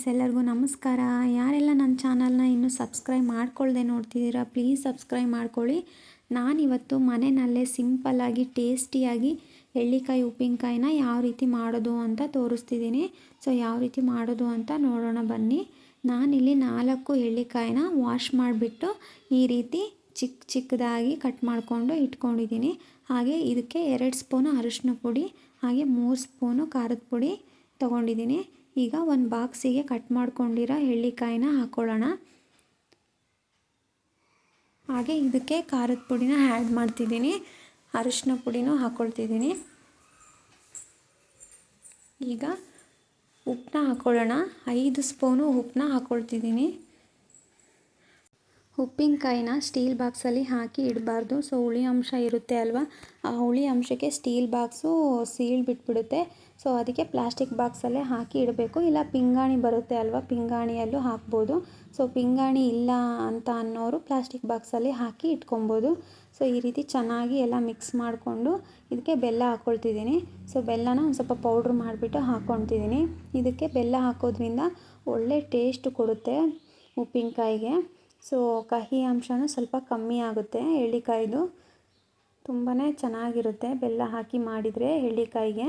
Friends, ಎಲ್ಲರಿಗೂ ನಮಸ್ಕಾರ. ಯಾರೆಲ್ಲ ನನ್ನ ಚಾನಲ್ನ ಇನ್ನೂ ಸಬ್ಸ್ಕ್ರೈಬ್ ಮಾಡ್ಕೊಳ್ಳದೆ ನೋಡ್ತಿದ್ದೀರಾ, ಪ್ಲೀಸ್ ಸಬ್ಸ್ಕ್ರೈಬ್ ಮಾಡ್ಕೊಳ್ಳಿ. ನಾನಿವತ್ತು ಮನೆಯಲ್ಲೇ ಸಿಂಪಲ್ಲಾಗಿ, ಟೇಸ್ಟಿಯಾಗಿ ಎಳ್ಳಿಕಾಯಿ, ಉಪ್ಪಿನಕಾಯಿನ ಯಾವ ರೀತಿ ಮಾಡೋದು ಅಂತ ತೋರಿಸ್ತಿದ್ದೀನಿ. ಸೊ, ಯಾವ ರೀತಿ ಮಾಡೋದು ಅಂತ ನೋಡೋಣ ಬನ್ನಿ. ನಾನಿಲ್ಲಿ ನಾಲ್ಕು ಎಳ್ಳಿಕಾಯಿನ ವಾಶ್ ಮಾಡಿಬಿಟ್ಟು ಈ ರೀತಿ ಚಿಕ್ಕ ಚಿಕ್ಕದಾಗಿ ಕಟ್ ಮಾಡಿಕೊಂಡು ಇಟ್ಕೊಂಡಿದ್ದೀನಿ. ಹಾಗೆ ಇದಕ್ಕೆ ಎರಡು ಸ್ಪೂನು ಅರಿಶಿನ ಪುಡಿ, ಹಾಗೆ ಮೂರು ಸ್ಪೂನು ಖಾರದ ಪುಡಿ ತೊಗೊಂಡಿದ್ದೀನಿ. ಈಗ ಒಂದು ಬಾಕ್ಸಿಗೆ ಕಟ್ ಮಾಡ್ಕೊಂಡಿರೋ ಎಳ್ಳಿಕಾಯಿನ ಹಾಕ್ಕೊಳ್ಳೋಣ ಹಾಗೆ ಇದಕ್ಕೆ ಖಾರದ ಪುಡಿನ ಆ್ಯಡ್ ಮಾಡ್ತಿದ್ದೀನಿ. ಅರಿಶಿನ ಪುಡಿನೂ ಹಾಕ್ಕೊಳ್ತಿದ್ದೀನಿ ಈಗ ಉಪ್ಪನ್ನ ಹಾಕ್ಕೊಳ್ಳೋಣ ಐದು ಸ್ಪೂನು ಉಪ್ಪನ್ನ ಹಾಕ್ಕೊಳ್ತಿದ್ದೀನಿ ಉಪ್ಪಿನಕಾಯಿನ ಸ್ಟೀಲ್ ಬಾಕ್ಸಲ್ಲಿ ಹಾಕಿ ಇಡಬಾರ್ದು. ಸೊ, ಹುಳಿ ಅಂಶ ಇರುತ್ತೆ ಅಲ್ವಾ? ಆ ಹುಳಿ ಅಂಶಕ್ಕೆ ಸ್ಟೀಲ್ ಬಾಕ್ಸು ಸೀಲ್ ಬಿಟ್ಬಿಡುತ್ತೆ. ಸೊ, ಅದಕ್ಕೆ ಪ್ಲಾಸ್ಟಿಕ್ ಬಾಕ್ಸಲ್ಲೇ ಹಾಕಿ ಇಡಬೇಕು. ಇಲ್ಲ, ಪಿಂಗಾಣಿ ಬರುತ್ತೆ ಅಲ್ವಾ? ಪಿಂಗಾಣಿಯಲ್ಲೂ ಹಾಕ್ಬೋದು. ಸೊ, ಪಿಂಗಾಣಿ ಇಲ್ಲ ಅಂತ ಅನ್ನೋರು ಪ್ಲಾಸ್ಟಿಕ್ ಬಾಕ್ಸಲ್ಲಿ ಹಾಕಿ ಇಟ್ಕೊಬೋದು. ಸೊ, ಈ ರೀತಿ ಚೆನ್ನಾಗಿ ಎಲ್ಲ ಮಿಕ್ಸ್ ಮಾಡಿಕೊಂಡು ಇದಕ್ಕೆ ಬೆಲ್ಲ ಹಾಕ್ಕೊಳ್ತಿದ್ದೀನಿ ಸೊ, ಬೆಲ್ಲನ ಒಂದು ಸ್ವಲ್ಪ ಪೌಡ್ರ್ ಮಾಡಿಬಿಟ್ಟು ಹಾಕ್ಕೊಳ್ತಿದ್ದೀನಿ ಇದಕ್ಕೆ ಬೆಲ್ಲ ಹಾಕೋದ್ರಿಂದ ಒಳ್ಳೆ ಟೇಸ್ಟ್ ಕೊಡುತ್ತೆ ಉಪ್ಪಿನಕಾಯಿಗೆ. ಸೊ ಕಹಿ ಅಂಶನೂ ಸ್ವಲ್ಪ ಕಮ್ಮಿ ಆಗುತ್ತೆ ಎಳ್ಳಿಕಾಯಿದು. ತುಂಬಾ ಚೆನ್ನಾಗಿರುತ್ತೆ. ಬೆಲ್ಲ ಹಾಕಿ ಮಾಡಿದರೆ ಎಳ್ಳಿಕಾಯಿಗೆ.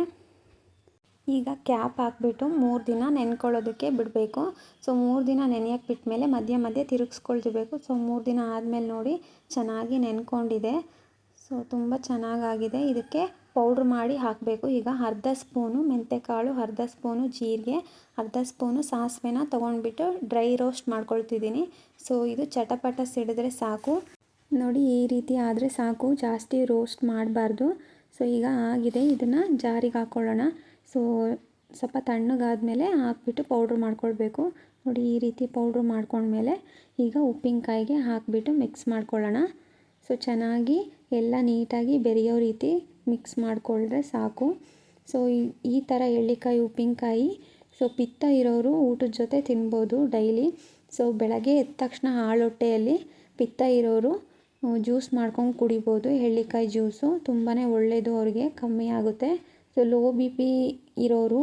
ಈಗ ಕ್ಯಾಪ್ ಹಾಕ್ಬಿಟ್ಟು ಮೂರು ದಿನ ನೆನ್ಕೊಳ್ಳೋದಕ್ಕೆ ಬಿಡಬೇಕು. ಸೊ ಮೂರು ದಿನ ನೆನೆಯಕ್ಕೆ ಬಿಟ್ಟಮೇಲೆ ಮಧ್ಯೆ ಮಧ್ಯೆ ತಿರುಗಿಸ್ಕೊಳ್ತಿರ್ಬೇಕು. ಸೊ ಮೂರು ದಿನ ಆದಮೇಲೆ ನೋಡಿ ಚೆನ್ನಾಗಿ ನೆನ್ಕೊಂಡಿದೆ. ಸೊ ತುಂಬ ಚೆನ್ನಾಗಾಗಿದೆ. ಇದಕ್ಕೆ ಪೌಡ್ರ್ ಮಾಡಿ ಹಾಕಬೇಕು. ಈಗ ಅರ್ಧ ಸ್ಪೂನು ಮೆಂತ್ಯಕಾಳು ಅರ್ಧ ಸ್ಪೂನು ಜೀರಿಗೆ, ಅರ್ಧ ಸ್ಪೂನು ಸಾಸಿವೆನ ತೊಗೊಂಡ್ಬಿಟ್ಟು ಡ್ರೈ ರೋಸ್ಟ್ ಮಾಡ್ಕೊಳ್ತಿದ್ದೀನಿ. ಸೊ, ಇದು ಚಟಪಟ ಸಿಡಿದ್ರೆ ಸಾಕು. ನೋಡಿ, ಈ ರೀತಿ ಆದರೆ ಸಾಕು. ಜಾಸ್ತಿ ರೋಸ್ಟ್ ಮಾಡಬಾರ್ದು. ಸೊ, ಈಗ ಆಗಿದೆ. ಇದನ್ನು ಜಾರಿಗೆ ಹಾಕ್ಕೊಳ್ಳೋಣ. ಸೊ, ಸ್ವಲ್ಪ ತಣ್ಣಗಾದಮೇಲೆ ಹಾಕ್ಬಿಟ್ಟು ಪೌಡ್ರ್ ಮಾಡ್ಕೊಳ್ಬೇಕು. ನೋಡಿ, ಈ ರೀತಿ ಪೌಡ್ರ್ ಮಾಡ್ಕೊಂಡ್ಮೇಲೆ ಈಗ ಉಪ್ಪಿನಕಾಯಿಗೆ ಹಾಕಿಬಿಟ್ಟು ಮಿಕ್ಸ್ ಮಾಡ್ಕೊಳ್ಳೋಣ. ಸೊ ಚೆನ್ನಾಗಿ ಎಲ್ಲ ನೀಟಾಗಿ ಬೆರೆಯೋ ರೀತಿ ಮಿಕ್ಸ್ ಮಾಡಿಕೊಂಡ್ರೆ ಸಾಕು. ಸೊ ಈ ಥರ ಎಳ್ಳಿಕಾಯಿ, ಉಪ್ಪಿನಕಾಯಿ, ಸೊ ಪಿತ್ತ ಇರೋರು ಊಟದ ಜೊತೆ ತಿನ್ಬೋದು ಡೈಲಿ. ಸೊ ಬೆಳಗ್ಗೆ ಎದ್ದ ತಕ್ಷಣ ಹಾಳೊಟ್ಟೆಯಲ್ಲಿ ಪಿತ್ತ ಇರೋರು ಜ್ಯೂಸ್ ಮಾಡ್ಕೊಂಡು ಕುಡಿಬೋದು. ಎಳ್ಳಿಕಾಯಿ ಜ್ಯೂಸು ತುಂಬಾ ಒಳ್ಳೆಯದು ಅವ್ರಿಗೆ, ಕಮ್ಮಿ ಆಗುತ್ತೆ. ಸೊ ಲೋ ಬಿ ಪಿ ಇರೋರು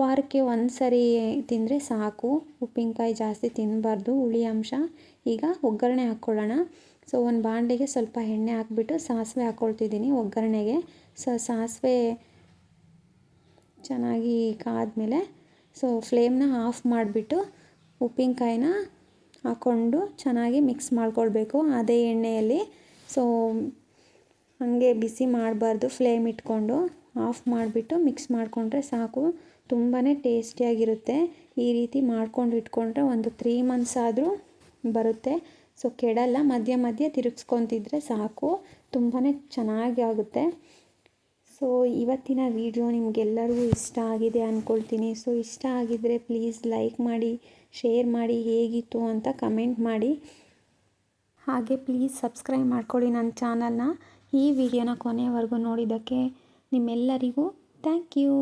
ವಾರಕ್ಕೆ ಒಂದು ಸರಿ ತಿಂದರೆ ಸಾಕು. ಉಪ್ಪಿನಕಾಯಿ ಜಾಸ್ತಿ ತಿನ್ನಬಾರ್ದು ಹುಳಿ ಅಂಶ. ಈಗ ಒಗ್ಗರಣೆ ಹಾಕ್ಕೊಳ್ಳೋಣ. ಸೊ ಒಂದು ಬಾಂಡಿಗೆ ಸ್ವಲ್ಪ ಎಣ್ಣೆ ಹಾಕ್ಬಿಟ್ಟು ಸಾಸಿವೆ ಹಾಕ್ಕೊಳ್ತಿದ್ದೀನಿ ಒಗ್ಗರಣೆಗೆ. ಸೊ ಸಾಸಿವೆ ಚೆನ್ನಾಗಿ ಕಾದ್ಮೇಲೆ ಸೊ ಫ್ಲೇಮ್ನ ಆಫ್ ಮಾಡಿಬಿಟ್ಟು ಉಪ್ಪಿನಕಾಯಿನ ಹಾಕ್ಕೊಂಡು ಚೆನ್ನಾಗಿ ಮಿಕ್ಸ್ ಮಾಡ್ಕೊಳ್ಬೇಕು ಅದೇ ಎಣ್ಣೆಯಲ್ಲಿ. ಸೊ ಹಾಗೆ ಬಿಸಿ ಮಾಡಬಾರ್ದು ಫ್ಲೇಮ್ ಇಟ್ಕೊಂಡು ಆಫ್ ಮಾಡಿಬಿಟ್ಟು ಮಿಕ್ಸ್ ಮಾಡಿಕೊಂಡ್ರೆ ಸಾಕು. ತುಂಬಾ ಟೇಸ್ಟಿಯಾಗಿರುತ್ತೆ ಈ ರೀತಿ ಮಾಡ್ಕೊಂಡು ಇಟ್ಕೊಂಡ್ರೆ ಒಂದು ತ್ರೀ ಮಂತ್ಸ್ ಆದರೂ ಬರುತ್ತೆ. ಸೊ ಕೆಡಲ್ಲ, ಮಧ್ಯ ಮಧ್ಯ ತಿರುಗಿಸ್ಕೊತಿದ್ರೆ ಸಾಕು. ತುಂಬಾ ಚೆನ್ನಾಗಿ ಆಗುತ್ತೆ. ಸೊ ಇವತ್ತಿನ ವಿಡಿಯೋ ನಿಮಗೆಲ್ಲರಿಗೂ ಇಷ್ಟ ಆಗಿದೆ ಅಂದ್ಕೊಳ್ತೀನಿ ಸೊ ಇಷ್ಟ ಆಗಿದ್ದರೆ ಪ್ಲೀಸ್ ಲೈಕ್ ಮಾಡಿ, ಶೇರ್ ಮಾಡಿ, ಹೇಗಿತ್ತು ಅಂತ ಕಮೆಂಟ್ ಮಾಡಿ. ಹಾಗೆ ಪ್ಲೀಸ್ ಸಬ್ಸ್ಕ್ರೈಬ್ ಮಾಡ್ಕೊಳ್ಳಿ ನನ್ನ ಚಾನಲ್ನ. ಈ ವಿಡಿಯೋನ ಕೊನೆಯವರೆಗೂ ನೋಡಿದ್ದಕ್ಕೆ ನಿಮ್ಮೆಲ್ಲರಿಗೂ ಥ್ಯಾಂಕ್ ಯು.